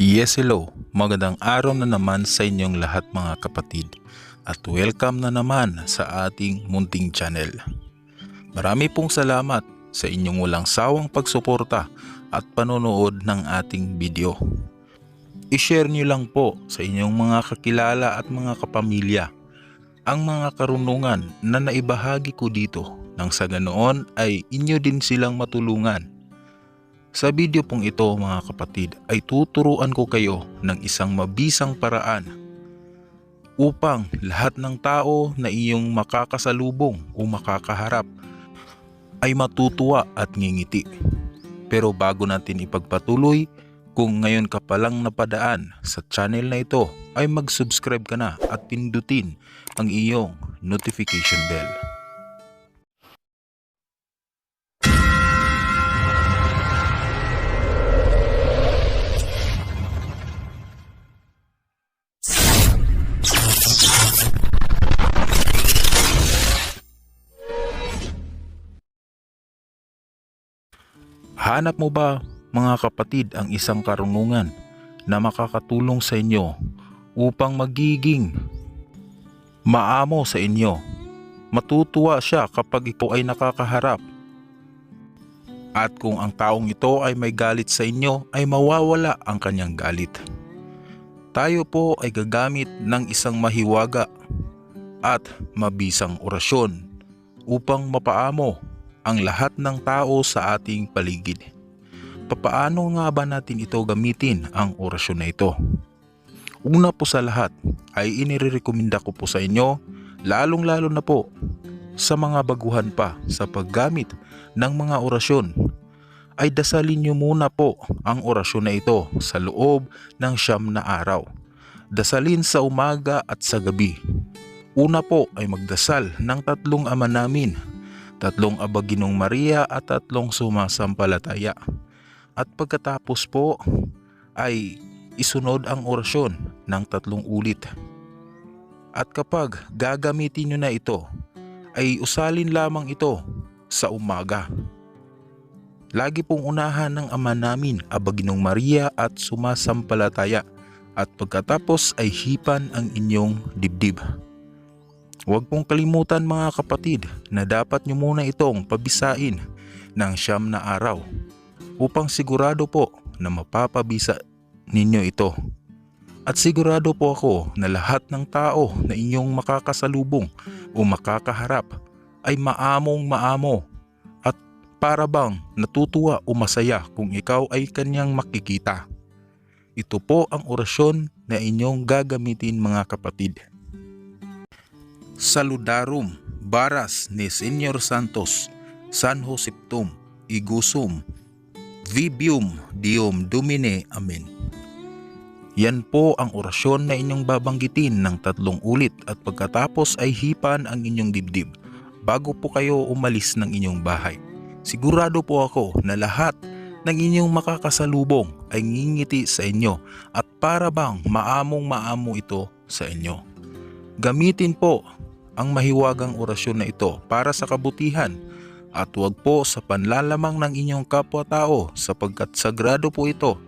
Yes, hello. Magandang araw na naman sa inyong lahat mga kapatid. At welcome na naman sa ating munting channel. Marami pong salamat sa inyong walang sawang pagsuporta at panonood ng ating video. I-share nyo lang po sa inyong mga kakilala at mga kapamilya ang mga karunungan na naibahagi ko dito nang sa ganoon ay inyo din silang matulungan sa video pong ito mga kapatid ay tuturuan ko kayo ng isang mabisang paraan upang lahat ng tao na iyong makakasalubong o makakaharap ay matutuwa at ngingiti. Pero bago natin ipagpatuloy, kung ngayon ka palang napadaan sa channel na ito ay mag-subscribe ka na at pindutin ang iyong notification bell. Hanap mo ba mga kapatid ang isang karunungan na makakatulong sa inyo upang magiging maamo sa inyo? Matutuwa siya kapag ikaw ay nakakaharap. At kung ang taong ito ay may galit sa inyo ay mawawala ang kanyang galit. Tayo po ay gagamit ng isang mahiwaga at mabisang orasyon upang mapaamo ang lahat ng tao sa ating paligid. Papaano nga ba natin ito gamitin ang orasyon na ito? Una po sa lahat ay inirekomenda ko po sa inyo lalong lalo na po sa mga baguhan pa sa paggamit ng mga orasyon ay dasalin niyo muna po ang orasyon na ito sa loob ng siyam na araw. Dasalin sa umaga at sa gabi. Una po ay magdasal ng tatlong ama namin tatlong abaginong Maria at tatlong sumasampalataya. At pagkatapos po ay isunod ang orasyon ng tatlong ulit. At kapag gagamitin nyo na ito, ay usalin lamang ito sa umaga. Lagi pong unahan ng ama namin, abaginong Maria at sumasampalataya at pagkatapos ay hipan ang inyong dibdib. Huwag pong kalimutan mga kapatid na dapat nyo muna itong pabisain ng siyam na araw upang sigurado po na mapapabisa ninyo ito. At sigurado po ako na lahat ng tao na inyong makakasalubong o makakaharap ay maamong maamo at para bang natutuwa o masaya kung ikaw ay kanyang makikita. Ito po ang orasyon na inyong gagamitin mga kapatid. Saludarum, Baras ni Senyor Santos, San Joseptum, Igusum, Vibium Dium Domine, Amen. Yan po ang orasyon na inyong babanggitin ng tatlong ulit at pagkatapos ay hipan ang inyong dibdib bago po kayo umalis ng inyong bahay. Sigurado po ako na lahat ng inyong makakasalubong ay ngingiti sa inyo at para bang maamong maamo ito sa inyo. Gamitin po ang mahiwagang orasyon na ito para sa kabutihan at huwag po sa panlalamang ng inyong kapwa-tao sapagkat sagrado po ito.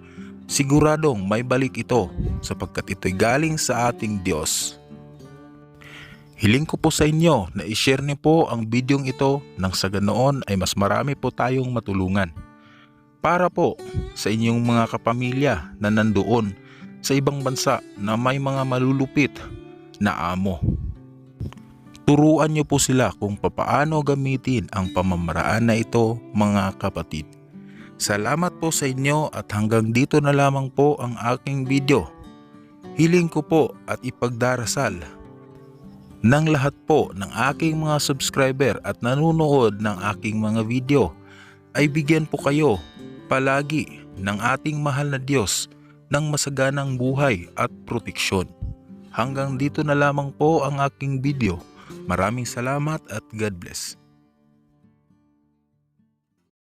Siguradong may balik ito sapagkat ito'y galing sa ating Diyos. Hiling ko po sa inyo na ishare niyo po ang bidyong ito nang sa ganoon ay mas marami po tayong matulungan. Para po sa inyong mga kapamilya na nandoon sa ibang bansa na may mga malulupit na amo. Turuan niyo po sila kung papaano gamitin ang pamamaraan na ito mga kapatid. Salamat po sa inyo at hanggang dito na lamang po ang aking video. Hiling ko po at ipagdarasal ng lahat po ng aking mga subscriber at nanonood ng aking mga video ay bigyan po kayo palagi ng ating mahal na Diyos ng masaganang buhay at proteksyon. Hanggang dito na lamang po ang aking video. Maraming salamat at God bless.